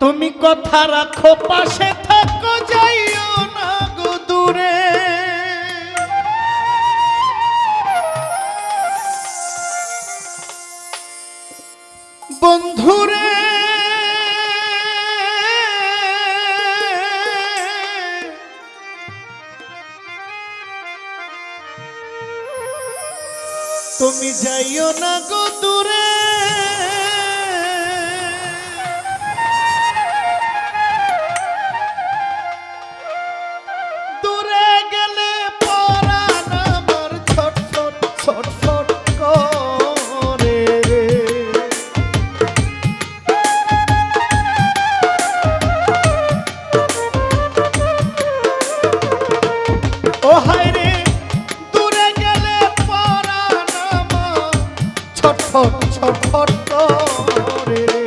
তুমি কথা রাখো, পাশে থাকো, যাইও না গো দূরে। বন্ধুরে, তুমি যাইও না গো দূরে। ছোট রে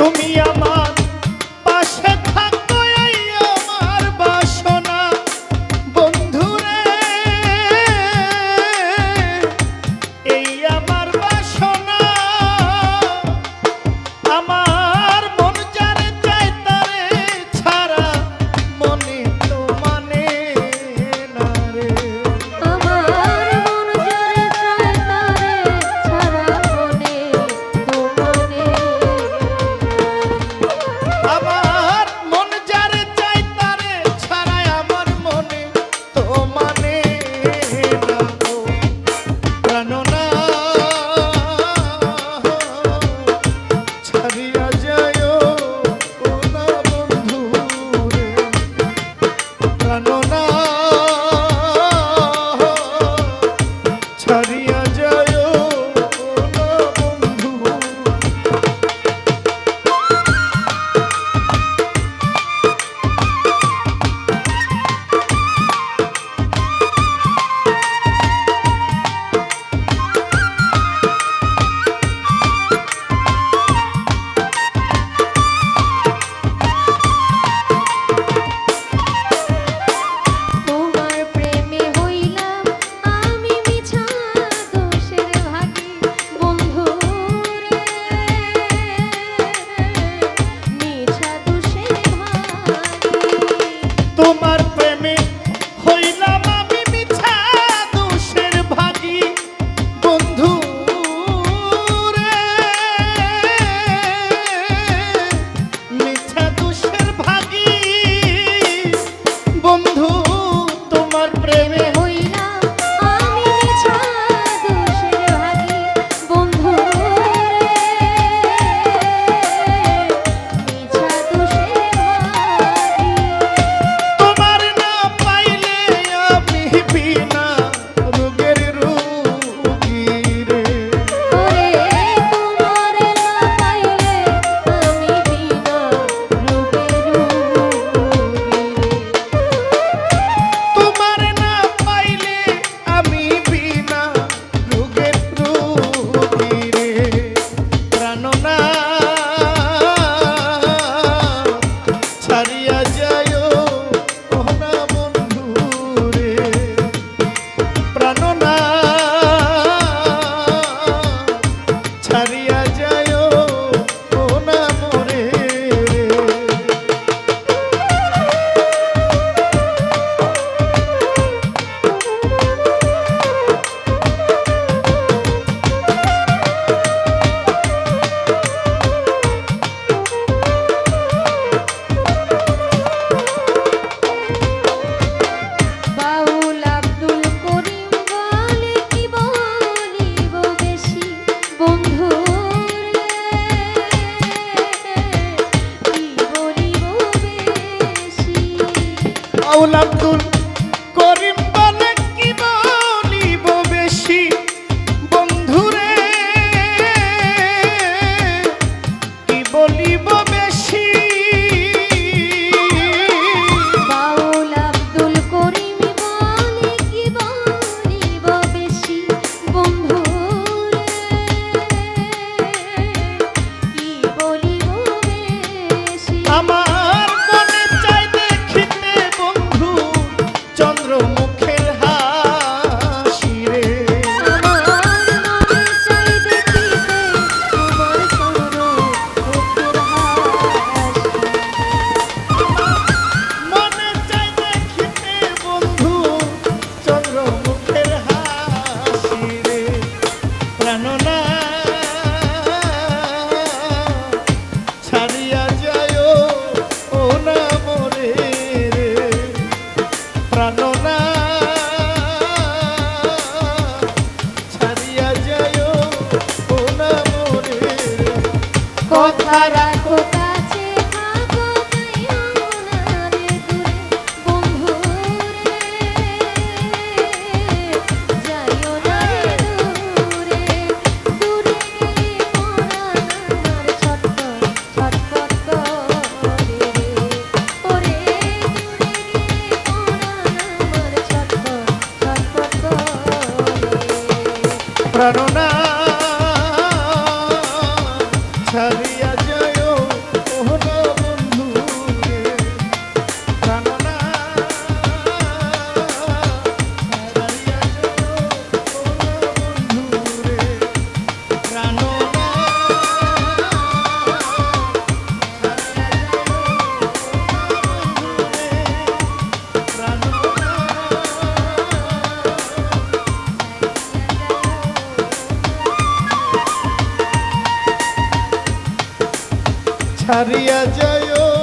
tu me. पाऊल ছাড়িয়া যায়।